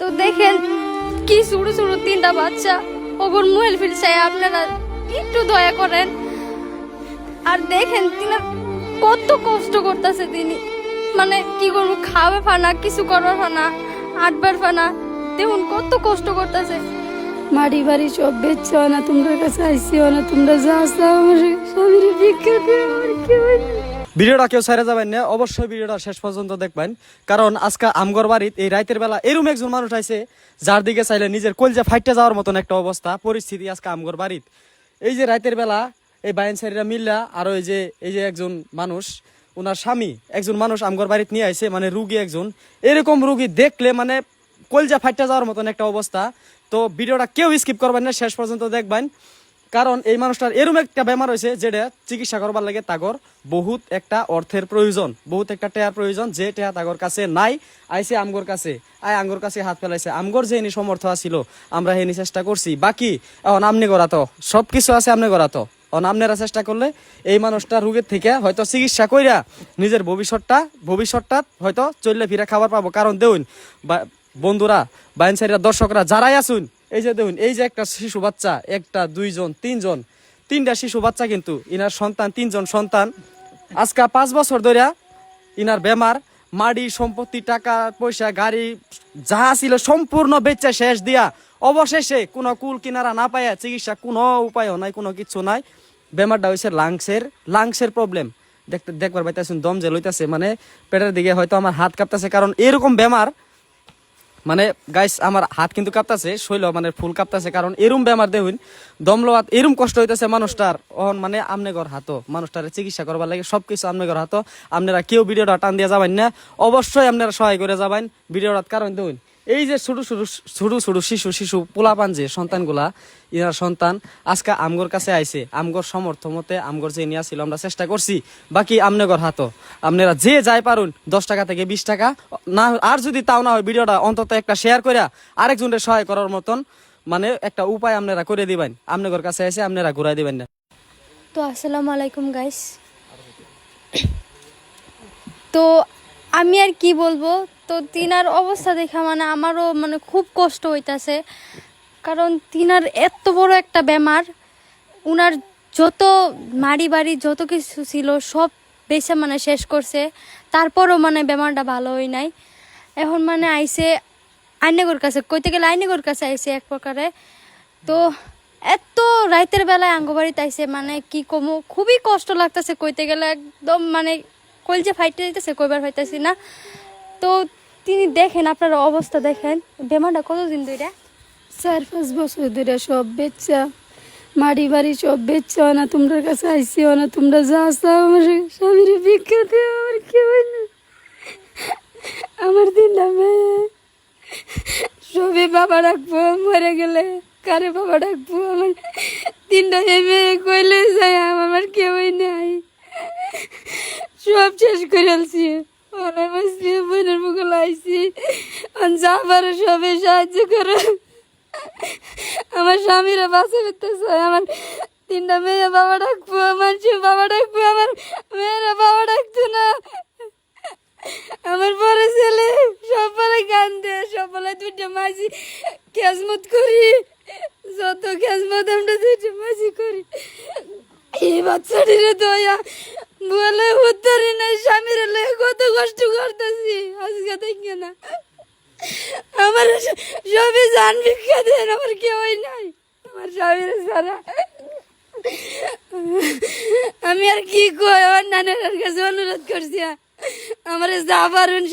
তো দেখেন কি ছোট ছোট তিনটা বাচ্চা। ওগুন মুহেল ফিলসাই আপনারা একটু দয়া করেন। আর দেখেন তিনি কত কষ্ট করতেছে তিনি। মানে কি করব খাবে ফানা, কিছু করবার ফানা আটবার ফানা, দেখুন কত কষ্ট করতেছে। মাটি বাড়ি সব বেচছো না, তোমরা কাছে আইসিও না, তোমরা যা চাও আমার স্বামীর দিয়ে আমার কি ভিডিওটা কেউ ছেড়ে যাবেন না, অবশ্যই ভিডিওটা শেষ পর্যন্ত দেখবেন। কারণ আজকে আমগর বাড়িতে এই রাতের বেলা এরম একজন মানুষ আইছে, যার দিকে চাইলে নিজের কলজা ফাইটে যাওয়ার মতন একটা অবস্থা, পরিস্থিতি আজকে আমগর বাড়িতে এই যে রাতের বেলা, এই বাইন সাইরা মিল্লা আর ওই যে, এই যে একজন মানুষ ওনার স্বামী, একজন মানুষ আমগর বাড়িতে নিয়ে আইছে মানে রুগী একজন। এরকম রুগী দেখলে মানে কলজা ফাইটে যাওয়ার মতন একটা অবস্থা। তো ভিডিওটা কেউ স্কিপ করবেন না, শেষ পর্যন্ত দেখবেন। কারণ এই মানুষটার এরকম একটা বেমার হয়েছে যেটা চিকিৎসা করবার লাগে তাগর বহুত একটা অর্থের প্রয়োজন, বহুত একটা টেয়ার প্রয়োজন যে টেয়া তাগর কাছে নাই আইসে আমগর কাছে। আয় আমগর কাছে হাত ফেলাইছে। আমগর যে এনি সমর্থ আছিল, আমরা হেনি চেষ্টা করছি। বাকি এখন আমনি করা তো। সব কিছু আছে আমনি করা তো। অন আপনারা চেষ্টা করলে এই মানুষটা রোগের থেকে হয়তো চিকিৎসা কইরা নিজের ভবিষ্যৎটা ভবিষ্যৎটা হয়তো চললে ফিরে খাবার পাবো। কারণ দেউন বন্ধুরা, বাইন সাইডের দর্শকরা যারাই আসুন এই যে দেখুন, এই যে একটা শিশু বাচ্চা, একটা, দুইজন, তিনজন, তিনটা শিশু বাচ্চা কিন্তু ইনার সন্তান, তিনজন সন্তান। আজকা পাঁচ বছর ধরে ইনার বেমার, মাড়ি, সম্পত্তি, টাকা, পয়সা, গাড়ি যাহা ছিল সম্পূর্ণ বেচা শেষ দিয়া অবশেষে কোনো কুল কিনারা না পাইয়া চিকিৎসা কোনো উপায়ও নাই, কোনো কিছু নাই। বেমারটা হয়েছে লাংসের লাংসের প্রবলেম দেখতে দেখবার পাইতেছেন, দম যে লইতেছে মানে পেটের দিকে হয়তো আমার হাত কাঁপতেছে, কারণ এরকম বেমার মানে গাইস আমার হাত কিন্তু কাঁপতাছে, শৈল মানে ফুল কাঁপতাছে, কারণ এরম বেমার দেখুন দমলোয়াত, এরম কষ্ট হইতেছে মানুষটার। অহন মানে আমনে ঘর হাতো মানুষটার চিকিৎসা করবার লাগে, সবকিছু আমনে ঘর হাতো আপনারা কেউ ভিডিওটা টান দিয়ে যাবেন না, অবশ্যই আপনারা সহায় করে যাবেন ভিডিওটা কারণ দেখুন এই যে ছোট ছোট ছোট ছোট শিশু শিশু, পোলাপান যে সন্তানগুলা ইনার সন্তান আজকে আমগর কাছে আইছে। আমগর সমর্থ মতে আমগর যে নিয়ে ছিল, আমরা চেষ্টা করছি। বাকি আমনেগর হাতো আপনারা যে যাই পারুন, দশ টাকা থেকে বিশ টাকা, না, আর যদি তাও না হয় ভিডিওটা অন্তত একটা শেয়ার করে আরেকজনের সহায় করার মতন মানে একটা উপায় আপনারা করে দিবেন। আমনেগর কাছে এসে আপনারা ঘুরাই দিবেন না। তো আসসালামু আলাইকুম গাইস তো আমি আর কি বলব? তো তিনার অবস্থা দেখা মানে আমারও মানে খুব কষ্ট হইতাছে। কারণ তিনার এত বড় একটা বেমার, উনার যত মাড়ি বাড়ি যত কিছু ছিল সব বেসে মানে শেষ করছে। তারপরও মানে বেমারটা ভালো হয় নাই। এখন মানে আইসে আইনেগর কাছে, কইতে গেলে আইনেগর কাছে আইসে এক প্রকারে। তো এত রাইতের বেলায় আঙ্গবাড়িতে আইসে মানে কি কমু, খুবই কষ্ট লাগতেছে কইতে গেলে। একদম মানে কলজে ফাইটে যাইতেছে কইবার ফাইতেছি না। তো তিনি দেখেন, আপনার অবস্থা দেখেন। বেমারটা কতদিন ধরে চার, পাঁচ বছর ধরে সব বেচা। মাটি বাড়ি সব বেচছো না তোমরা কাছে আইসিও না, তোমরা যা চাও আমার স্বামীর দিয়ে আমার কি হয় না। আমার দিন মেয়ে সবে বাবা ডাকবো, মরে গেলে কারে বাবা ডাকবো? আমার তিনটা মেয়ে কইলে যাই আমার কেউই নাই। সব শেষ করে আলছি যা পারে সবে সাহায্য করো। আমার স্বামীরা বাসে ফিরতেছে আমার তিনটা মেয়ে বাবা ডাকবো, আমার বাবা ডাকবো, আমার মেয়েরা বাবা ডাকতো না। আমার বড় ছেলে সবাই গান দেয় সবাই দুইটা মাঝি খেজমত করি। যত খেজমত আমরা দুইটা মাঝি করি। এই বাচ্চাটিরে দয়া, বলে উত্তরে নাই, স্বামীর কত কষ্ট করতেছি আজকে দেখে না আমার স- সবই জান ভিক্ষা দেন আমার কেউই নাই। আমার স্বামীর সারা। আমি আর কি কই? আমার নানের কাছে অনুরোধ করছি আমার যা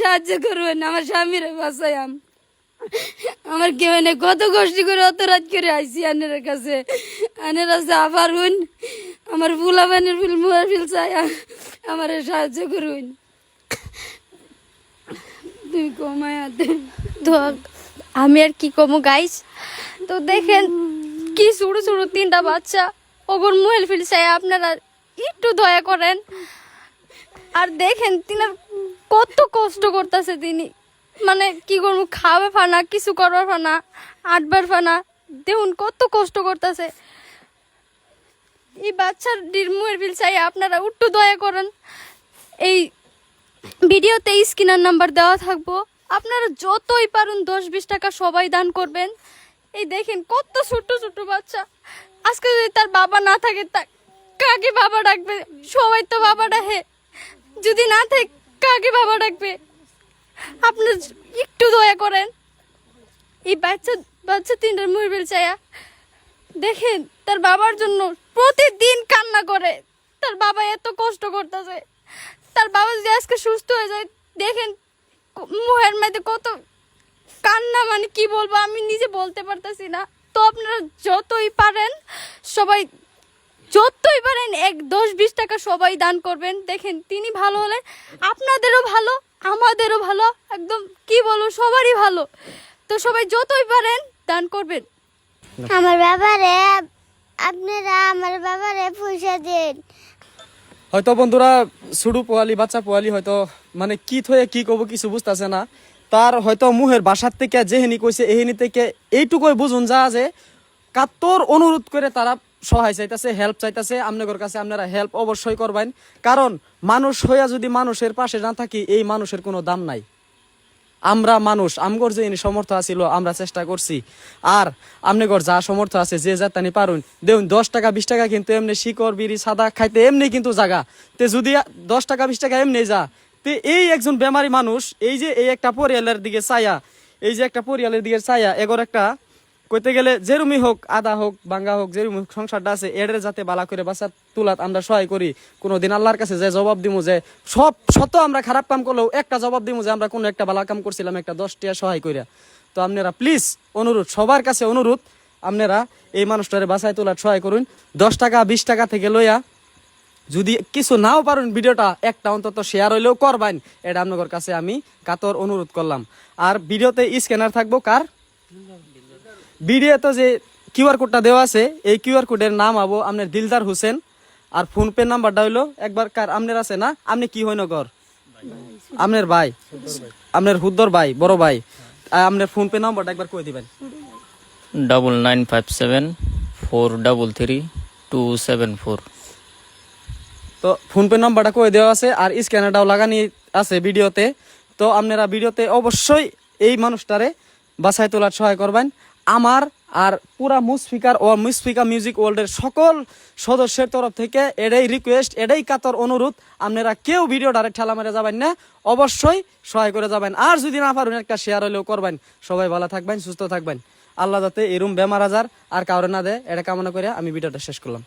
সাহায্য করবেন, আমার স্বামীর বাসায় আম। আমার কেউ নেই কত কষ্ট করে অত রাত করে আইসি আনের কাছে। আনের যা পারুন, আমার ফুলাবানের ফিল মুয়ার ফিল চাই আমার সাহায্য করুন। তুই কমায় দেন। তো আমি আর কি কমু গাইস তো দেখেন, কি ছোট ছোট তিনটা বাচ্চা। ওগুন মুহেল ফিলসাই আপনারা একটু দয়া করেন। আর দেখেন, তিনার কত কষ্ট করতেছে তিনি। মানে কি করব খাবে ফানা, কিছু করবার ফানা, আটবার ফানা, দেখুন কত কষ্ট করতেছে। এই বাচ্চার মুহের বিল চাই, আপনারা একটু দয়া করেন। এই ভিডিওতে স্ক্রিনার নাম্বার দেওয়া থাকব। আপনারা যতই পারুন দশ বিশ টাকা সবাই দান করবেন। এই দেখেন কত ছোট ছোট বাচ্চা। আজকে যদি তার বাবা না থাকে, তা কাকে বাবা ডাকবে? সবাই তো বাবা ডাকে। যদি না থাকে, কাকে বাবা ডাকবে? আপনি একটু দয়া করেন। এই বাচ্চা বাচ্চা তিনটার মুরবিল চায়া দেখেন, তার বাবার জন্য প্রতিদিন কান্না করে। তার বাবা এত কষ্ট করতেছে। তার বাবা যদি আজকে সুস্থ হয়ে যায়, দেখেন মুখের মধ্যে কত কান্না মানে কি বলব, আমি নিজে বলতে পারতেছি না। তো আপনারা যতই পারেন, সবাই যতই পারেন, এক দশ বিশ টাকা সবাই দান করবেন। দেখেন, তিনি ভালো হলে আপনাদেরও ভালো, আমাদেরও ভালো, একদম কি বলব, সবারই ভালো। তো সবাই যতই পারেন, দান করবেন। আমার বাবারে আপনারা আমার বাবারে পয়সা দিন। হয়তো বন্ধুরা সুডু পোয়ালি বাচ্চা পোয়ালি হয়তো মানে কি থয়ে, কি কব, কিছু বুঝতেছে না। তার হয়তো মুহের বাসার থেকে যেহেনি কইছে এহেনি থেকে এইটুকুই বুঝুন যা যে কাতর অনুরোধ করে তারা সহায় চাইতেছে হেল্প চাইতেছে আপনাদের কাছে আপনারা হেল্প অবশ্যই করবেন। কারণ মানুষ হইয়া যদি মানুষের পাশে না থাকি, এই মানুষের কোনো দাম নাই। আমরা মানুষ, আমগর যে সমর্থ আছিল, আমরা চেষ্টা করছি। আর আমনেগর যা সমর্থ আছে, যে যা তানি পারুন দেখুন দশ টাকা, বিশ টাকা কিন্তু এমনি শিকড়, বিড়ি, সাদা খাইতে এমনি কিন্তু জাগা। তে যদি দশ টাকা, বিশ টাকা এমনি যা, তে এই একজন বেমারি মানুষ, এই যে এই একটা পরিয়ালের দিকে ছায়া, এই যে একটা পরিয়ালের দিকে ছায়া, এগর একটা কইতে গেলে যেরুমি হোক, আদা হোক, বাঙ্গা হোক যেরুমি হোক, সংসারটা আছে এদের যাতে বালা করে বাঁচা তুলাত আমরা সহায় করি। কোনোদিন আল্লাহর কাছে যে জবাব দিমু যে, সব শত আমরা খারাপ কাম করলেও একটা জবাব দিমু যে, আমরা কোনো একটা বালা কাম করছিলাম, একটা দশটিয়া সহায় করিয়া তো আপনারা প্লিজ অনুরোধ, সবার কাছে অনুরোধ, আপনারা এই মানুষটারে বাসায় তোলার সহায় করুন। দশ টাকা, বিশ টাকা থেকে লইয়া যদি কিছু নাও পারুন ভিডিওটা, একটা অন্তত শেয়ার হইলেও করবেন। এটা আপনাদের কাছে আমি কাতর অনুরোধ করলাম। আর ভিডিওতে স্ক্যানার থাকব কার? ভিডিওতে যে কিউআর কোডটা দেওয়া আছে এই কিউআর কোডের নাম আবো আপনার দিলদার হোসেন। আর ফোন পে নাম্বারটা হইল একবার কার আপনার আছে না? আপনি কি হইন কর আপনার ভাই। আপনার হুদ্দর ভাই বড় ভাই। আপনার ফোন পে নাম্বারটা একবার কই দিবেন? Double nine five seven four double three two seven four তো ফোন পে নাম্বারটা কই দেওয়া আছে? আর স্ক্যানারটাও লাগানি আছে ভিডিওতে। তো আপনারা ভিডিওতে অবশ্যই এই মানুষটারে বাছাই তোলার সহায় করবেন। আমার আর পুরা মুসফিকার ও মুসফিকা মিউজিক ওয়ার্ল্ডের সকল সদস্যের তরফ থেকে এটাই রিকোয়েস্ট এটাই কাতর অনুরোধ। আপনারা কেউ ভিডিও ডাইরেক্ট ঠেলা মেরে যাবেন না। অবশ্যই সহায় করে যাবেন। আর যদি না পারেন একটা শেয়ার হলেও করবেন। সবাই ভালো থাকবেন, সুস্থ থাকবেন। আল্লাহ যাতে এরম বেমার আজার আর কাউরে না দেয়, এটা কামনা করে আমি ভিডিওটা শেষ করলাম।